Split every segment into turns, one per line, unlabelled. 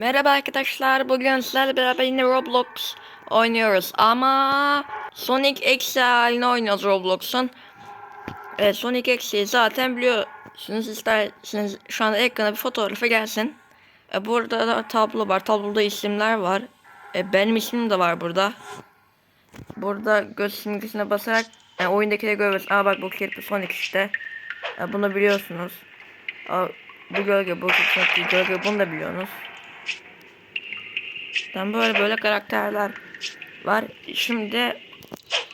Merhaba arkadaşlar. Bugün sizlerle beraber yine Roblox oynuyoruz. Ama Sonic Eksi halini oynuyoruz Roblox'un. Evet Sonic Eksi'yi zaten biliyorsunuz. İsterseniz şu anda ekrana bir fotoğrafı gelsin. E, burada da tablo var. Tabloda isimler var. E, benim ismim de var burada. Burada göz simgesine basarak e, oyundakileri görüyoruz. Aa bak bu kirpi Sonic işte. E, bunu biliyorsunuz. Aa, bu gölge, bu Sonic gölge bunu da biliyorsunuz. Ben böyle böyle karakterler var. Şimdi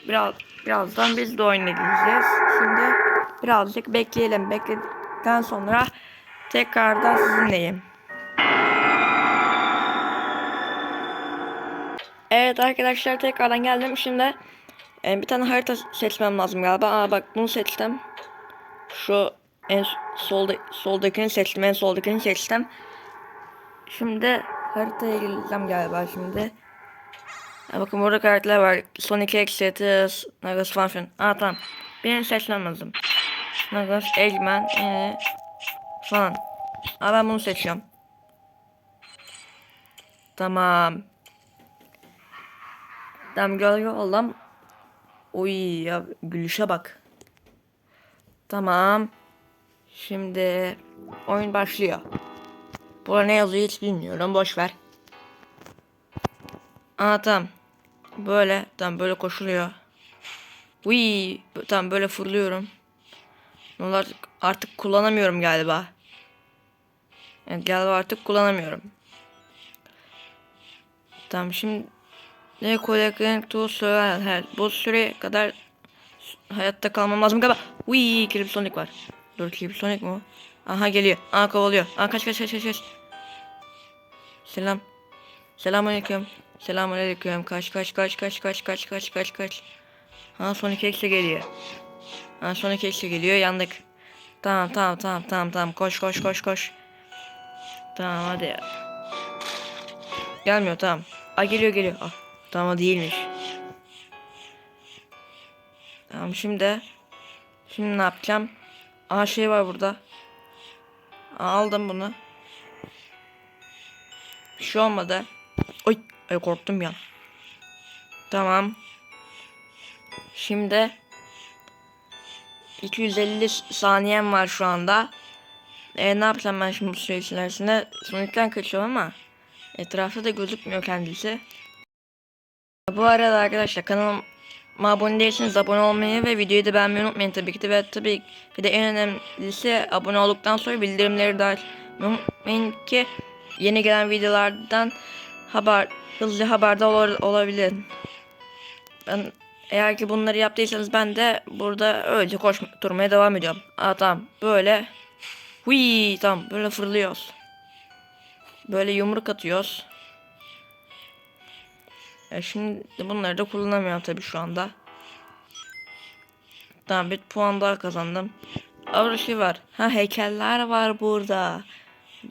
biraz birazdan biz de oynayacağız. Şimdi birazcık bekleyelim. Bekledikten sonra tekrardan sizinleyim. Evet arkadaşlar tekrardan geldim. Şimdi e, bir tane harita seçmem lazım galiba. Aa bak bunu seçtim. Şu en solda soldakini seçtim. En soldakini seçtim. Şimdi haritaya gireceğim galiba şimdi. Ha, bakın burada karakterler var. X, Cetus, Nagas falan filan. Aa tamam. Birini seçmem lazım. Nagas, Eggman, ee, falan. Aa ben bunu seçiyorum. Tamam. Tamam gölge oldum. Oy ya gülüşe bak. Tamam. Şimdi oyun başlıyor. Burada ne yazıyor hiç bilmiyorum. Boş ver. Aa tamam. Böyle. Tamam böyle koşuluyor. Uy, tamam böyle fırlıyorum. Bunlar artık, kullanamıyorum galiba. Evet, galiba artık kullanamıyorum. Tamam şimdi ne collecting to survival Bu süre kadar hayatta kalmam lazım galiba. Uy, Creep Sonic var. Dur Creep Sonic mi? Aha geliyor. Aha kovalıyor. Aha kaç kaç kaç kaç kaç. Selam. Selamünaleyküm. Selamünaleyküm. Kaç kaç kaç kaç kaç kaç kaç kaç kaç. Ha Sonic X'e geliyor. Ha Sonic X'e geliyor. Yandık. Tamam tamam tamam tamam tamam. Koş koş koş koş. Tamam hadi ya. Gelmiyor tamam. Aa geliyor geliyor. Ah, tamam değilmiş. Tamam şimdi. Şimdi ne yapacağım? Aha şey var burada. Aldım bunu. Bir şey olmadı. Oy, ay korktum ya. Tamam. Şimdi 250 saniyem var şu anda. E, ne yapacağım ben şimdi bu süre içerisinde? Sonic'ten kaçıyorum ama etrafta da gözükmüyor kendisi. Bu arada arkadaşlar kanalıma abone değilseniz abone olmayı ve videoyu da beğenmeyi unutmayın tabii ki de ve tabii ki de en önemlisi abone olduktan sonra bildirimleri de açmayı unutmayın ki yeni gelen videolardan haber hızlı haberdar ol olabilir. Ben eğer ki bunları yaptıysanız ben de burada öylece koşturmaya devam ediyorum. Aa tamam böyle Hui tamam böyle fırlıyoruz. Böyle yumruk atıyoruz. E şimdi bunları da kullanamıyorum tabi şu anda. Tamam bir puan daha kazandım. Orada şey var. Ha heykeller var burada.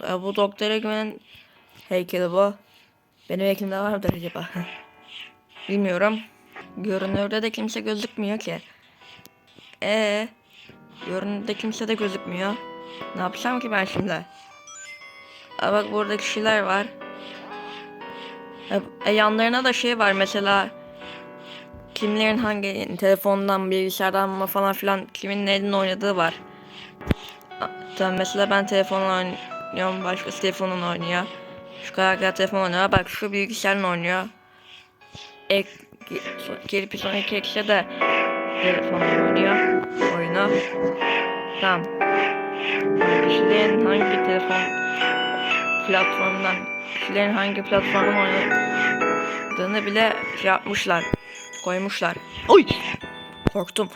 E, bu doktora güvenen heykeli bu. Benim heykelimde var mıdır acaba? Bilmiyorum. Görünürde de kimse gözükmüyor ki. E görünürde kimse de gözükmüyor. Ne yapacağım ki ben şimdi? Aa, bak burada kişiler var. E, e, yanlarına da şey var mesela kimlerin hangi telefondan bilgisayardan mı falan filan kimin elinde oynadığı var. Tamam mesela ben telefonla oynuyorum başkası telefonla oynuyor. Şu karakter telefon oynuyor. Bak şu bilgisayarla oynuyor. Ek gelip son iki ekşe de telefonla oynuyor oyunu. Tamam. Kişilerin hangi telefon platformundan kişilerin hangi platformdan oynadığını bile şey yapmışlar. Koymuşlar. Oy! Korktum.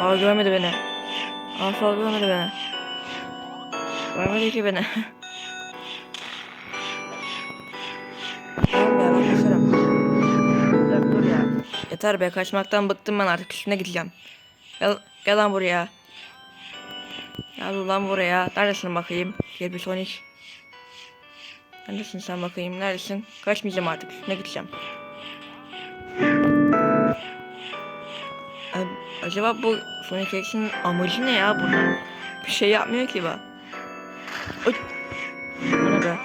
Aa görmedi beni. Asla görmedi beni. Görmedi ki beni. Yeter be kaçmaktan bıktım ben artık üstüne gideceğim. Gel, gel lan buraya. Gel ulan buraya. Neredesin bakayım? Bir Sonic. Neredesin sen bakayım? Neredesin? Kaçmayacağım artık. Üstüne gideceğim. Acaba bu Sonic X'in amacı ne ya burada? Bir şey yapmıyor ki bu. Oy. Bu ne be?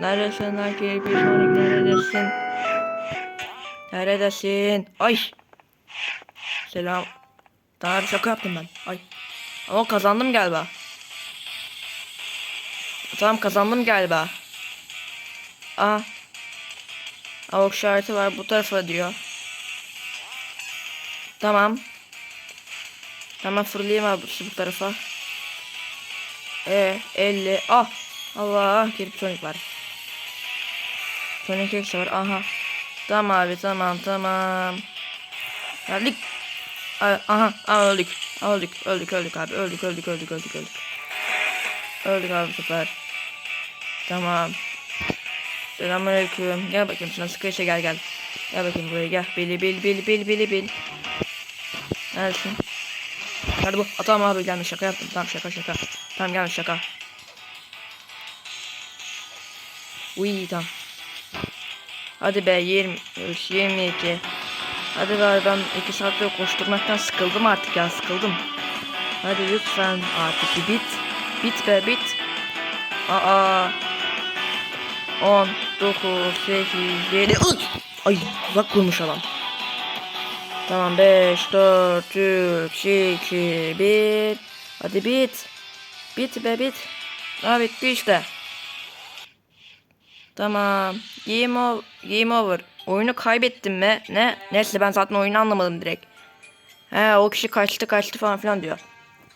Neredesin lan ki? Bir sonraki neredesin? Neredesin? Ay. Selam. Daha bir şaka yaptım ben. Ay. Ama kazandım galiba. Tamam kazandım galiba. Aha. Aa, ok işareti var bu tarafa diyor. Tamam. Tamam fırlayayım abi bu tarafa. E 50. Ah. Allah girip Sonic var. Sonic X var. Aha. Tamam abi tamam tamam. Geldik. Aha, aha öldük. Öldük, öldük, öldük abi. Öldük, öldük, öldük, öldük, öldük. Öldük abi süper. Tamam. Selamünaleyküm. Gel bakayım şuna sıkışa gel gel. Gel bakayım buraya gel. Bili bil bil bil bil bil. Neredesin? Hadi bu. A, tamam abi gelmiş şaka yaptım. Tamam şaka şaka. Tamam gelmiş şaka. Uy tamam. Hadi be 23 22. Hadi be ben 2 saattir koşturmaktan sıkıldım artık ya sıkıldım. Hadi lütfen artık bir bit. Bit be bit. Aa. 10, 9, 8, 7, Ay uzak kurmuş adam. Tamam 5, 4, 3, 2, 1. Hadi bit. Bit be bit. Ha bitti işte. Tamam. Game, o- game over. Oyunu kaybettim mi? Ne? Neyse ben zaten oyunu anlamadım direkt. He o kişi kaçtı kaçtı falan filan diyor.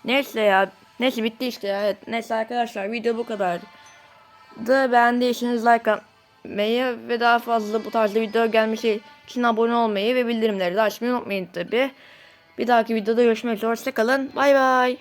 Neyse ya. Neyse bitti işte ya. Evet. Neyse arkadaşlar video bu kadar. Da beğendiyseniz like atmayı ve daha fazla bu tarzda video gelmesi için abone olmayı ve bildirimleri de açmayı unutmayın tabi. Bir dahaki videoda görüşmek üzere. Hoşçakalın. Bay bay.